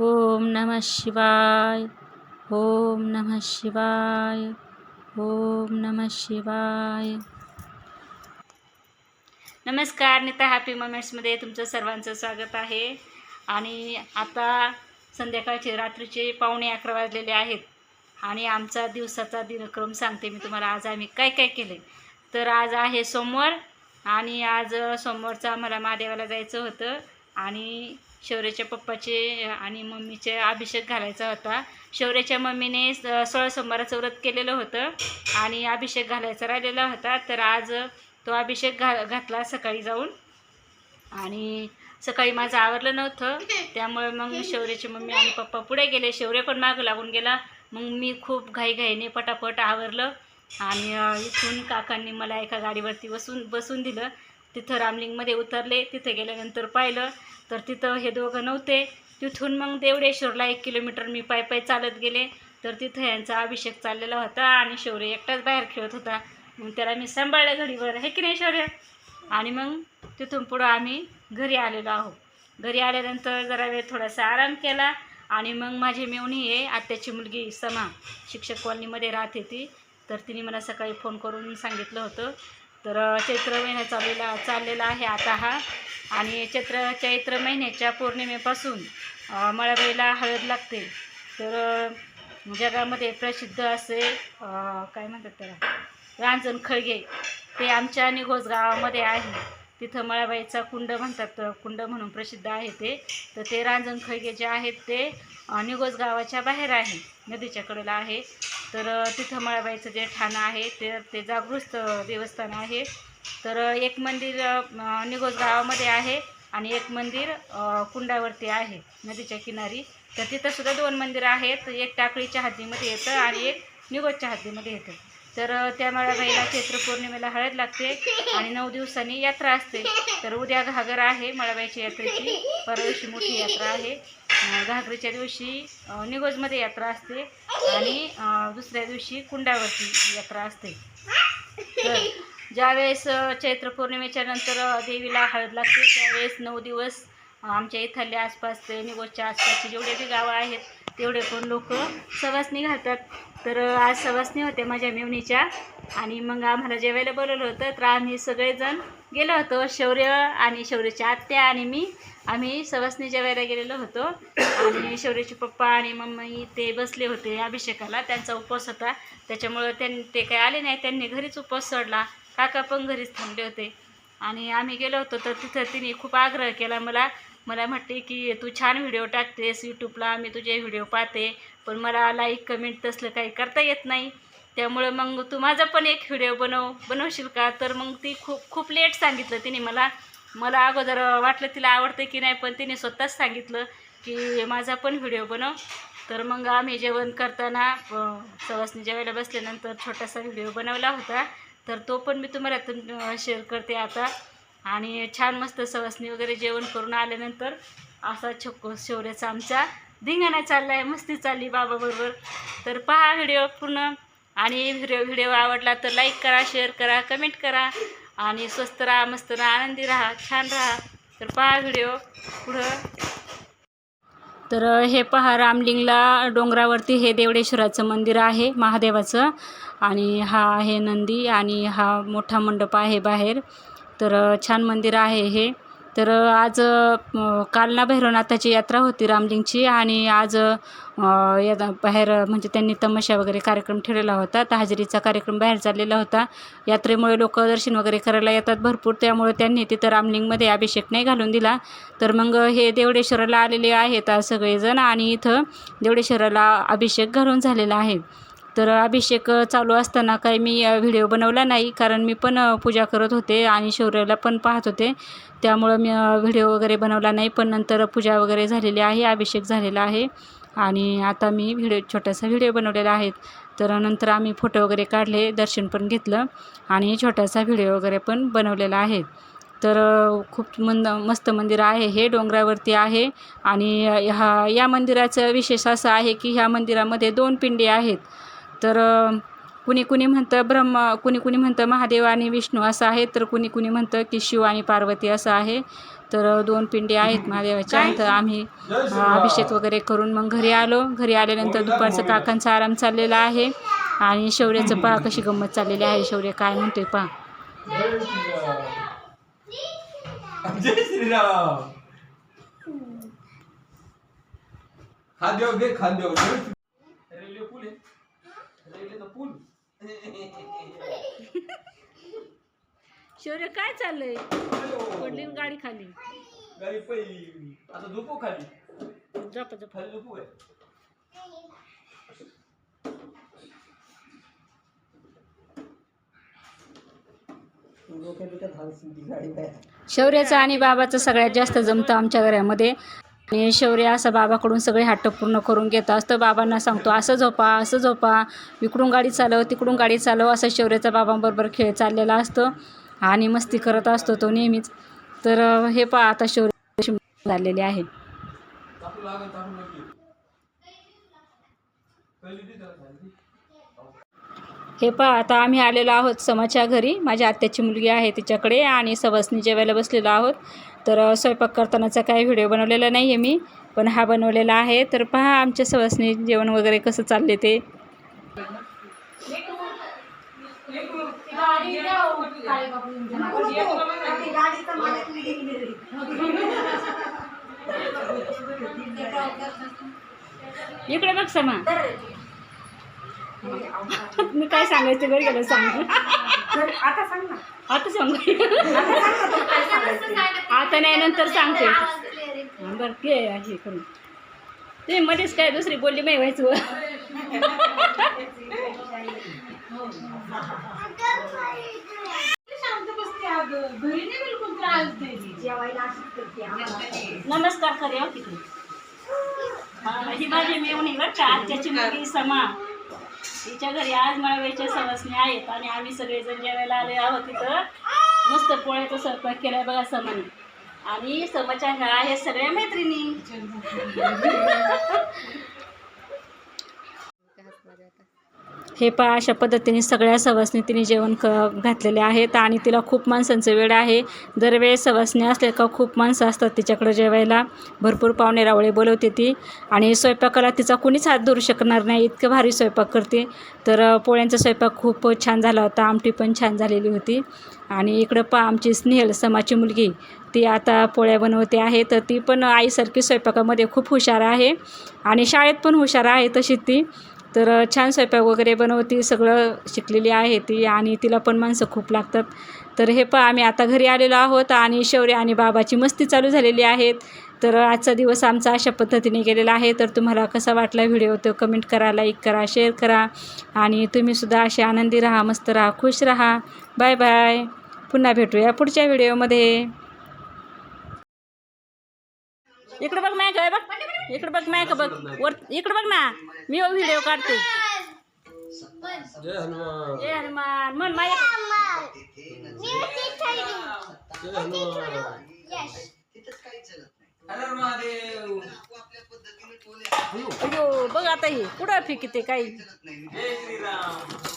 ओम नमः शिवाय ओम नमः शिवाय ओम नमः शिवाय. नमस्कार नीता हॅपी मोमेंट्समध्ये तुमचं सर्वांचं स्वागत आहे. आणि आता संध्याकाळचे रात्रीचे पावणे अकरा वाजलेले आहेत. आणि आमचा दिवसाचा दिनक्रम सांगते मी तुम्हाला. आज आम्ही काय काय केले? तर आज आहे सोमवार. आणि आज सोमवारचं आम्हाला महादेवाला जायचं होतं. आणि शौर्याच्या पप्पाचे आणि मम्मीचे अभिषेक घालायचा होता. शौर्याच्या मम्मीने सोळा सोमवाराचं व्रत केलेलं होतं आणि अभिषेक घालायचा राहिलेला होता. तर आज तो अभिषेक घा घातला सकाळी जाऊन. आणि सकाळी माझं आवरलं नव्हतं. त्यामुळे मग शौर्याची मम्मी आणि पप्पा पुढे गेले. शौर्य पण मागं लागून गेला. मग मी खूप घाईघाईने पटापट आवरलं आणि इथून काकांनी मला एका गाडीवरती बसून बसून दिलं. तिथं रामलिंगमध्ये उतरले तिथं गेल्यानंतर पाहिलं तर तिथं हे दोघं नव्हते. तिथून मग देवडेश्वरला एक किलोमीटर मी पाय पाय चालत गेले. तर तिथं यांचा अभिषेक चाललेला होता आणि शौर्य एकटाच बाहेर खेळत होता. मग त्याला मी सांभाळलं घडीवर हे की नाही शौर्य? आणि मग तिथून पुढं आम्ही घरी आलेलो आहोत. घरी आल्यानंतर जरा वेळ थोडासा आराम केला आणि मग माझी मेवणी आहे आत्याची मुलगी समा शिक्षक कॉलनीमध्ये राहते ती. तर तिने मला सकाळी फोन करून सांगितलं होतं तर चैत्र महिना चाललेला चाललेला आहे आता हा. आणि चैत्र चैत्र महिन्याच्या पौर्णिमेपासून मळाबाईला हळद लागते. तर जगामध्ये प्रसिद्ध असे काय म्हणतात त्याला रांजण खळगे ते आमच्या निघोज गावामध्ये आहे. तिथं मळाबाईचा कुंड म्हणतात कुंड म्हणून प्रसिद्ध आहे ते. तर ते रांजण खळगे जे आहेत ते निघोज गावाच्या बाहेर आहे नदीच्या कडेला आहे. तर तिथं मळाबाईचं जे ठाणं आहे ते ते जागृत देवस्थान आहे. तर एक मंदिर निगोज निघोज गावामध्ये आहे आणि एक मंदिर कुंडावरती आहे नदीच्या किनारी. तर तिथं सुद्धा दोन मंदिरं आहेत एक टाकळीच्या हद्दीमध्ये येतं आणि एक निघोजच्या हद्दीमध्ये येतं. तर त्या मळाबाईला चैत्र पौर्णिमेला हळद लागते आणि नऊ दिवसांनी यात्रा असते. तर उद्या घागर आहे मळाबाईच्या यात्रेची परवाची मोठी यात्रा आहे. घागरीच्या दिवशी निगोजमध्ये यात्रा असते आणि दुसऱ्या दिवशी कुंडावरती यात्रा असते. तर ज्यावेळेस चैत्र पौर्णिमेच्या नंतर देवीला हळद लागते त्यावेळेस नऊ दिवस आमच्या इथल्या आसपासचे निगोजच्या आसपासचे जेवढे बी गावं आहेत तेवढे पण लोक सवासणी घालतात. तर आज सवासणी होते माझ्या मेवणीच्या. आणि मग आम्हाला जेवायला बोलवलं होतं तर आम्ही सगळेजण गेलो होतो शौर्य आणि शौर्याच्या आत्या आणि मी. आम्ही सवासनी जेवायला गेलेलो होतो. आणि शौर्याचे पप्पा आणि मम्मी ते बसले होते अभिषेकाला. त्यांचा उपवास होता. त्याच्यामुळं त्यां ते काही आले नाही. त्यांनी घरीच उपवास सोडला. काका पण घरीच थांबले होते. आणि आम्ही गेलो होतो तर तिथं तिने खूप आग्रह केला मला. मला म्हटले की तू छान व्हिडिओ टाकतेस यूट्यूबला मी तुझे व्हिडिओ पाहते. पण मला लाईक कमेंट तसलं काही करता येत नाही. त्यामुळं मग तू माझा पण एक व्हिडिओ बनव बनवशील का? तर मग ती खूप खूप लेट सांगितलं तिने मला. मला अगोदर वाटलं तिला आवडतं की नाही पण तिने स्वतःच सांगितलं की माझा पण व्हिडिओ बनव. तर मग आम्ही जेवण करताना सवासनी जेवायला बसल्यानंतर छोटासा व्हिडिओ बनवला होता. तर तो पण मी तुम्हाला तुम शेअर करते आता. आणि छान मस्त सवासनी वगैरे जेवण करून आल्यानंतर असा छक्को शौर्याचा आमचा धिंगाणा चालला आहे मस्ती चालली बाबाबरोबर. तर पहा व्हिडिओ पूर्ण. आणि व्हिडिओ व्हिडिओ आवडला तर लाईक करा शेअर करा कमेंट करा. आणि स्वस्त राहा मस्त राहा आनंदी राहा छान राहा. तर पहा व्हिडिओ पुढं. तर हे पहा रामलिंगला डोंगरावरती हे देवडेश्वराचं मंदिर आहे महादेवाचं. आणि हा आहे नंदी आणि हा मोठा मंडप आहे बाहेर. तर छान मंदिर आहे हे. तर आज कालना भैरवनाथाची यात्रा होती रामलिंगची आणि आज या बाहेर म्हणजे त्यांनी तमाशा वगैरे कार्यक्रम ठेवलेला होता. तर कार्यक्रम बाहेर चाललेला होता. यात्रेमुळे लोक दर्शन वगैरे करायला येतात भरपूर. त्यामुळे त्यांनी तिथं रामलिंगमध्ये अभिषेक नाही घालून दिला. तर मग हे देवडेश्वराला आलेले आहेत सगळेजण आणि इथं देवडेश्वराला अभिषेक घालून झालेला आहे. तर अभिषेक चालू असताना काही मी व्हिडिओ बनवला नाही. कारण मी पण पूजा करत होते आणि शौर्याला पण पाहत होते. त्यामुळं मी व्हिडिओ वगैरे बनवला नाही. पण नंतर पूजा वगैरे झालेली आहे अभिषेक झालेला आहे. आणि आता मी व्हिडिओ छोटासा व्हिडिओ बनवलेला आहे. तर नंतर आम्ही फोटो वगैरे काढले दर्शन पण घेतलं आणि छोटासा व्हिडिओ वगैरे पण बनवलेला आहे. तर खूप मंद मस्त मंदिर आहे हे डोंगरावरती आहे. आणि ह्या या मंदिराचं विशेष असं आहे की ह्या मंदिरामध्ये दोन पिंडी आहेत. तर कुणी कुणी म्हणतं ब्रह्म कुणी कुणी म्हणतं महादेव आणि विष्णू असं आहे तर कुणी कुणी म्हणतं की शिव आणि पार्वती असं आहे. तर दोन पिंडी आहेत महादेवाच्या तर आम्ही अभिषेक वगैरे करून मग घरी आलो. घरी आल्यानंतर दुपारचं काकांचा आराम चाललेला आहे आणि शौर्याचं पहा कशी गंमत चाललेली आहे. शौर्य काय म्हणतोय पहा. खाद्य घे खाद्य रेल्वे पूल आहे शौर्य काय चाललंय? पडली न गाडी खाली. गाडी पहिली आता झोपू खाली. जप जप खाली झोपू काय? शौर्याचं आणि बाबाचं सगळ्यात जास्त जमतं आमच्या घरामध्ये. आणि शौर्य असं बाबाकडून सगळे हट्ट पूर्ण करून घेत असतं. बाबांना सांगतो असं झोपा असं झोपा. इकडून गाडी चालव तिकडून गाडी चालव असं शौर्याचा बाबांबरोबर खेळ चाललेला असतो आणि मस्ती करत असतो तो नेहमीच. तर हे पहा आता शौर्य झालेले आहे. हे पहा आता आम्ही आलेलो आहोत समाच्या घरी. माझ्या आत्याची मुलगी आहे तिच्याकडे आणि सवासनी जेवायला बसलेलो आहोत. तर स्वयंपाक करतानाचा काही व्हिडिओ बनवलेला नाही आहे मी पण हा बनवलेला आहे. तर पहा आमच्या सवासनी जेवण वगैरे कसं चालले ते. इकडे बघ समा मी काय सांगायचं बरं गेलं सांग? आता सांग ना. आता सांग. आता नाही नंतर सांगते. हा, बरं ते हे करून. ते मध्येच काय दुसरी बोलली नाही व्हायचं. शांत बसते अगं. घरी नाही बिलकुल त्रास द्यायची जेवायला अशीच करते आम्हाला. नमस्कार करे हो तिकडे. हा, ही माझी मेवणी बरं का आत्याची मुलगी समा. तिच्या घरी आज मळव्याच्या सवासणी आहेत आणि आम्ही सगळेजण जेवायला आले आहोत तिथं मस्त पोळ्याचा स्वयंपाक केलाय बघा समाने. आणि समच्या ह्या आहेत सगळ्या मैत्रिणी. हे पहा अशा पद्धतीने सगळ्या सवासनी तिने जेवण क घातलेले आहेत आणि तिला खूप माणसांचं वेळ आहे. दरवेळेस सवासनी असले का खूप माणसं असतात तिच्याकडं जेवायला. भरपूर पाहुणे रावळे बोलवते ती आणि स्वयंपाकाला तिचा कुणीच हात धरू शकणार नाही इतकं भारी स्वयंपाक करते. तर पोळ्यांचा स्वयंपाक खूप छान झाला होता आमटी पण छान झालेली होती. आणि इकडं पहा आमची स्नेहल समाची मुलगी ती आता पोळ्या बनवते आहे. तर ती पण आईसारखी स्वयंपाकामध्ये खूप हुशार आहे आणि शाळेत पण हुशार आहे तशी ती. तर छान स्वयंपाक वगैरे बनवती सगळं शिकलेली आहे ती आणि तिला पण माणसं खूप लागतात. तर हे पहा आम्ही आता घरी आलेलो आहोत आणि शौर्य आणि बाबाची मस्ती चालू झालेली आहेत तर आजचा दिवस आमचा अशा पद्धतीने गेलेला आहे. तर तुम्हाला कसा वाटला व्हिडिओ तो कमेंट करा लाईक करा शेअर करा आणि तुम्हीसुद्धा असे आनंदी राहा मस्त राहा खुश राहा. Bye bye. पुन्हा भेटूया पुढच्या व्हिडिओमध्ये. इकडं बघ मॅक बघ. इकडं बघ मॅक बघ. वर इकडं बघ ना. मी व्हिडिओ काढते. जय हनुमान. जय हनुमान. मन माया अयो बघ आता हे. कुठं फेकिते काही? जय श्रीराम.